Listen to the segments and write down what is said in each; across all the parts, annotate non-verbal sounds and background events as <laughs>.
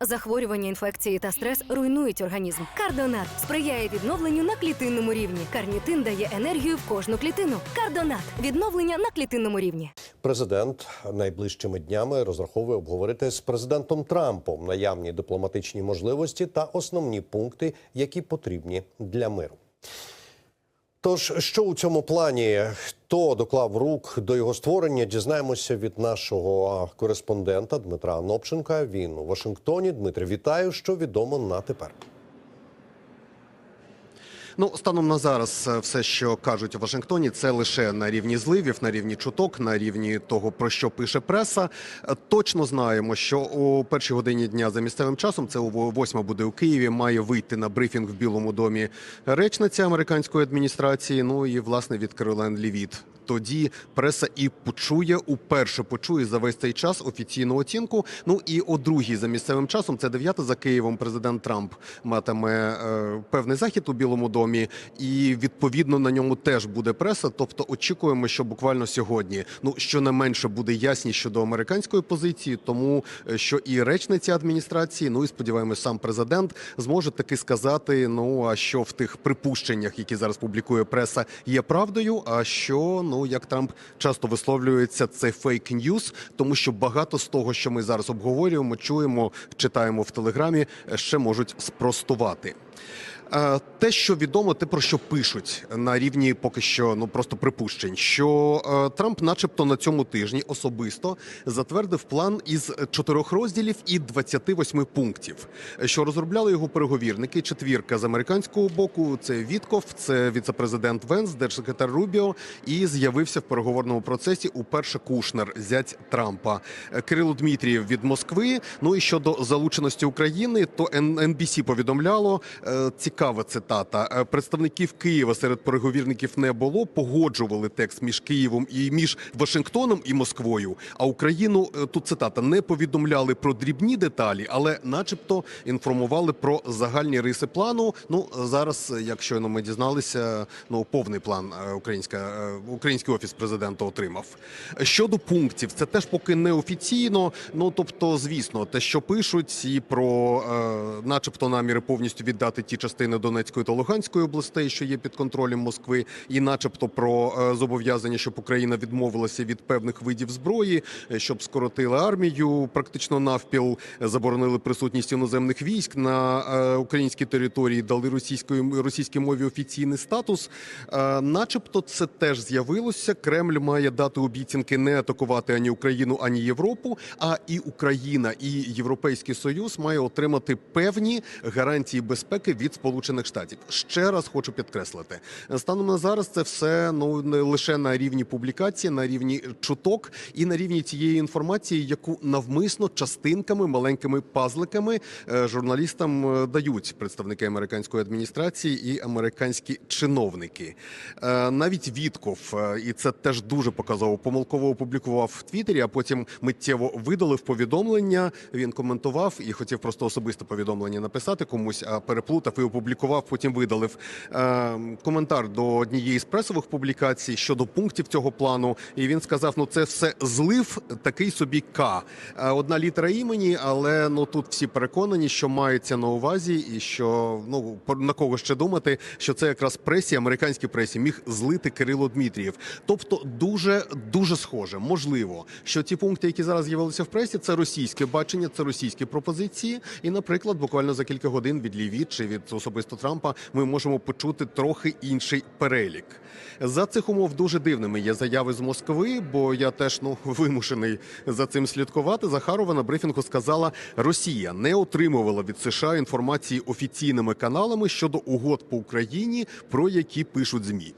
Захворювання, інфекції та стрес руйнують організм. Кардонат сприяє відновленню на клітинному рівні. Карнітин дає енергію в кожну клітину. Кардонат відновлення на клітинному рівні. Президент найближчими днями розраховує обговорити з президентом Трампом наявні дипломатичні можливості та основні пункти, які потрібні для миру. Тож, що у цьому плані, хто доклав рук до його створення, дізнаємося від нашого кореспондента Дмитра Нопченка. Він у Вашингтоні. Дмитре, вітаю, що відомо на тепер. Ну, станом на зараз, е, все, що кажуть у Вашингтоні, це лише на рівні зливів, на рівні чуток, на рівні того, про що пише преса. Е, Точно знаємо, що у першій годині дня за місцевим часом, це о восьма буде у Києві, має вийти на брифінг в Білому домі речниця американської адміністрації. Ну і власне від Керолен Лівіт. Тоді преса і почує уперше почує за весь цей час офіційну оцінку. Ну і о другій за місцевим часом, це дев'ята за Києвом. Президент Трамп матиме е, певний захід у Білому домі, і відповідно на ньому теж буде преса. Тобто очікуємо, що буквально сьогодні, ну щонайменше буде ясність щодо американської позиції, тому е, що і речниця адміністрації, ну і сподіваємось, сам президент зможе таки сказати: ну а що в тих припущеннях, які зараз публікує преса, є правдою. А що ну як Трамп часто висловлюється, це фейк ньюс, тому що багато з того, що ми зараз обговорюємо, чуємо, читаємо в телеграмі, е, ще можуть спростувати. Е, Те, що відомо, те про що пишуть на рівні поки що ну просто припущень, що е, Трамп, начебто, на цьому тижні особисто затвердив план із чотирьох розділів і 28 пунктів, що розробляли його переговірники. Четвірка з американського боку це Вітков, це віцепрезидент Венс, держсекретар Рубіо, і з'явився в переговорному процесі уперше Кушнер, зять Трампа, Кирило Дмитрієв від Москви. Ну і щодо залученості України, то NBC повідомляло е, цікава цитата. Е, Представників Києва серед переговірників не було. Погоджували текст між Києвом і між Вашингтоном і Москвою. А Україну е, тут цитата не повідомляли про дрібні деталі, але, начебто, інформували про загальні риси плану. Ну зараз, е, як щойно ми дізналися, ну повний план українська український офіс президента отримав. Щодо пунктів, це теж поки не офіційно. Ну тобто, звісно, те, що пишуть, і про, начебто, наміри повністю віддати ті частини Донецької та Луганської областей, що є під контролем Москви, і, начебто, про е, зобов'язання, щоб Україна відмовилася від певних видів зброї, е, щоб скоротили армію практично навпіл, заборонили присутність іноземних військ на е, українській території, дали російської російській мові офіційний статус. Начебто, це теж з'явилося. Кремль має дати обіцянки не атакувати ані Україну, ані Європу. А і Україна, і Європейський Союз має отримати певні гарантії безпеки від Сполучених Штатів. Ще раз хочу підкреслити, станом на зараз це все ну не лише на рівні публікації, на рівні чуток і на рівні цієї інформації, яку навмисно частинками, маленькими пазликами е, журналістам е, дають представники американської адміністрації і американські чиновники. Е, Навіть Вітков, і це теж дуже показово, помилково опублікував в Твіттері, а потім миттєво видалив повідомлення. Він коментував і хотів просто особисте повідомлення написати комусь, а переплутав і опублікував. Потім видалив е, коментар до однієї з пресових публікацій щодо пунктів цього плану. І він сказав: ну це все злив такий собі К. Е, Одна літера імені, але ну тут всі переконані, що мається на увазі, і що ну на кого ще думати, що це якраз пресі, американській пресі міг злити Кирило Дмитрієв. Тобто дуже дуже схоже, можливо, що ті пункти, які зараз з'явилися в пресі, це російське бачення, це російські пропозиції. І, наприклад, буквально за кілька годин від Лівіт чи від особисто Трампа ми можемо почути трохи інший перелік. За цих умов дуже дивними є заяви з Москви, бо я теж ну <laughs> вимушений за цим слідкувати. Захарова на брифінгу сказала, Росія не отримувала від США інформації офіційними каналами щодо угод по Україні, про які пишуть змі.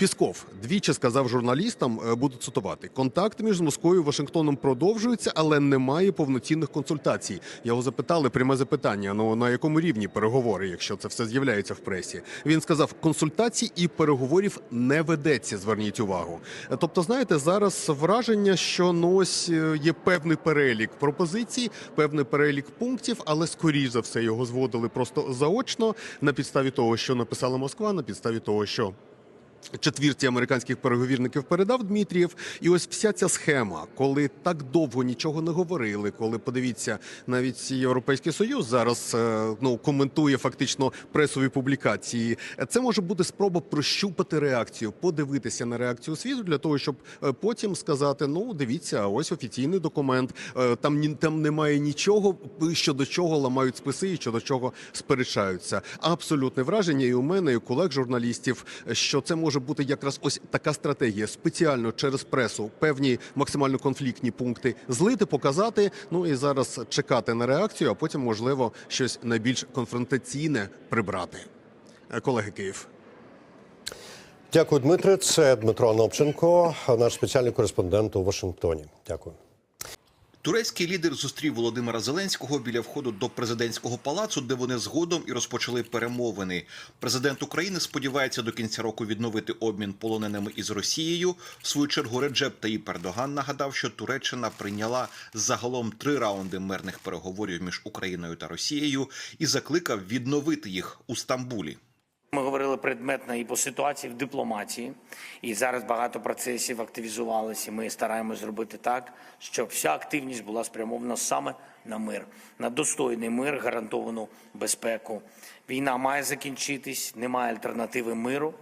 Пісков двічі сказав журналістам, е, буду цитувати: контакти між Москвою і Вашингтоном продовжуються, але немає повноцінних консультацій. Його запитали пряме запитання: ну на якому рівні переговори, якщо це все з'являється в пресі. Він сказав, консультацій і переговорів не ведеться. Зверніть увагу. Е, Тобто, знаєте, зараз враження, що ну ось е, є певний перелік пропозицій, певний перелік пунктів, але скоріш за все його зводили просто заочно на підставі того, що написала Москва, на підставі того, що четвірці американських переговірників передав Дмитрієв. І ось вся ця схема, коли так довго нічого не говорили, коли подивіться, навіть Європейський Союз зараз е, ну коментує фактично пресові публікації. Це може бути спроба прощупати реакцію, подивитися на реакцію світу для того, щоб е, потім сказати: ну дивіться, ось офіційний документ. е, Там там немає нічого, щодо чого ламають списи і щодо чого сперечаються. Абсолютне враження і у мене, і у колег журналістів, що це може бути якраз ось така стратегія спеціально через пресу певні максимально конфліктні пункти злити, показати. Ну і зараз чекати на реакцію, а потім можливо щось найбільш конфронтаційне прибрати. Е, Колеги Київ. Дякую, Дмитре. Це Дмитро Анопченко, наш спеціальний кореспондент у Вашингтоні. Дякую. Турецький лідер зустрів Володимира Зеленського біля входу до президентського палацу, де вони згодом і розпочали перемовини. Президент України сподівається до кінця року відновити обмін полоненими із Росією. В свою чергу Реджеп Таїп Ердоган нагадав, що Туреччина прийняла загалом три раунди мирних переговорів між Україною та Росією і закликав відновити їх у Стамбулі. Ми говорили предметно і по ситуації в дипломатії, і зараз багато процесів активізувалися. Ми стараємось зробити так, щоб вся активність була спрямована саме на мир, на достойний мир, гарантовану безпеку. Війна має закінчитись, немає альтернативи миру.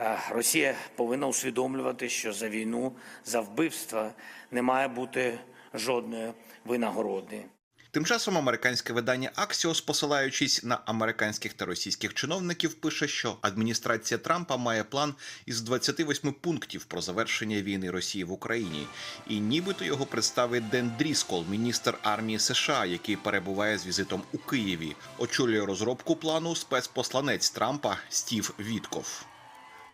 Е, Росія повинна усвідомлювати, що за війну, за вбивства не має бути жодної винагороди. Тим часом американське видання Axios, посилаючись на американських та російських чиновників, пише, що адміністрація Трампа має план із 28 пунктів про завершення війни Росії в Україні, і нібито його представить Ден Дріскол, міністр армії США, який перебуває з візитом у Києві. Очолює розробку плану спецпосланець Трампа Стів Вітков.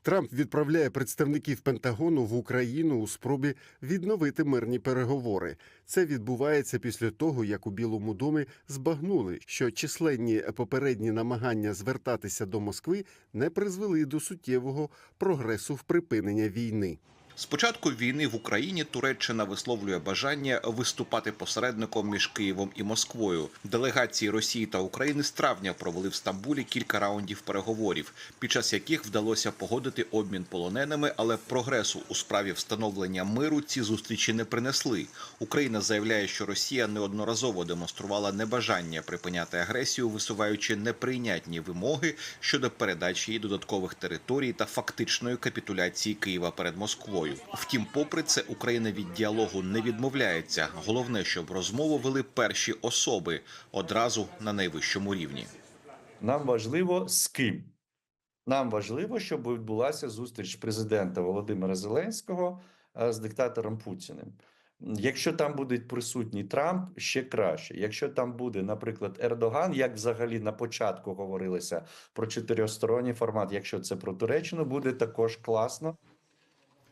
Трамп відправляє представників Пентагону в Україну у спробі відновити мирні переговори. Це відбувається після того, як у Білому домі збагнули, що численні попередні намагання звертатися до Москви не призвели до суттєвого прогресу в припинення війни. З початку війни в Україні Туреччина висловлює бажання виступати посередником між Києвом і Москвою. Делегації Росії та України з травня провели в Стамбулі кілька раундів переговорів, під час яких вдалося погодити обмін полоненими, але прогресу у справі встановлення миру ці зустрічі не принесли. Україна заявляє, що Росія неодноразово демонструвала небажання припиняти агресію, висуваючи неприйнятні вимоги щодо передачі їй додаткових територій та фактичної капітуляції Києва перед Москвою. Втім, попри це, Україна від діалогу не відмовляється. Головне, щоб розмову вели перші особи одразу на найвищому рівні. Нам важливо з ким. Нам важливо, щоб відбулася зустріч президента Володимира Зеленського е, з диктатором Путіним. Якщо там буде присутній Трамп, ще краще. Якщо там буде, наприклад, Ердоган, як взагалі на початку говорилося про чотирьохсторонній формат, якщо це про Туреччину, буде також класно.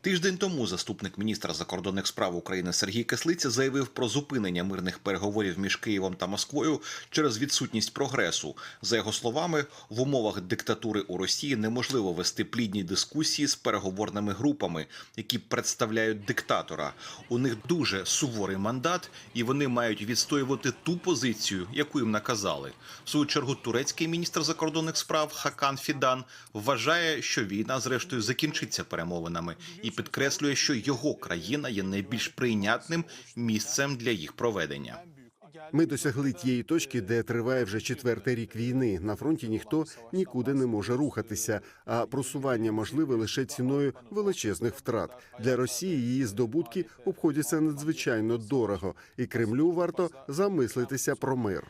Тиждень тому заступник міністра закордонних справ України Сергій Кислиця заявив про зупинення мирних переговорів між Києвом та Москвою через відсутність прогресу. За його словами, в умовах диктатури у Росії неможливо вести плідні дискусії з переговорними групами, які представляють диктатора. У них дуже суворий мандат, і вони мають відстоювати ту позицію, яку їм наказали. В свою чергу турецький міністр закордонних справ Хакан Фідан вважає, що війна зрештою закінчиться перемовинами і підкреслює, що його країна є найбільш прийнятним місцем для їх проведення. Ми досягли тієї точки, де триває вже четвертий рік війни. На фронті ніхто нікуди не може рухатися, а просування можливе лише ціною величезних втрат. Для Росії її здобутки обходяться надзвичайно дорого, і Кремлю варто замислитися про мир.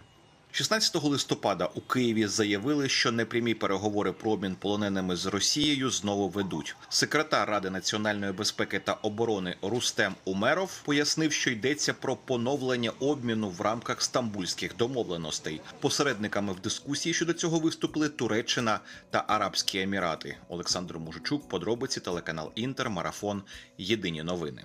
16 листопада у Києві заявили, що непрямі переговори про обмін полоненими з Росією знову ведуть. Секретар Ради національної безпеки та оборони Рустем Умеров пояснив, що йдеться про поновлення обміну в рамках стамбульських домовленостей. Посередниками в дискусії щодо цього виступили Туреччина та Арабські Емірати. Олександр Мужичук, подробиці телеканал Інтер, марафон. Єдині новини.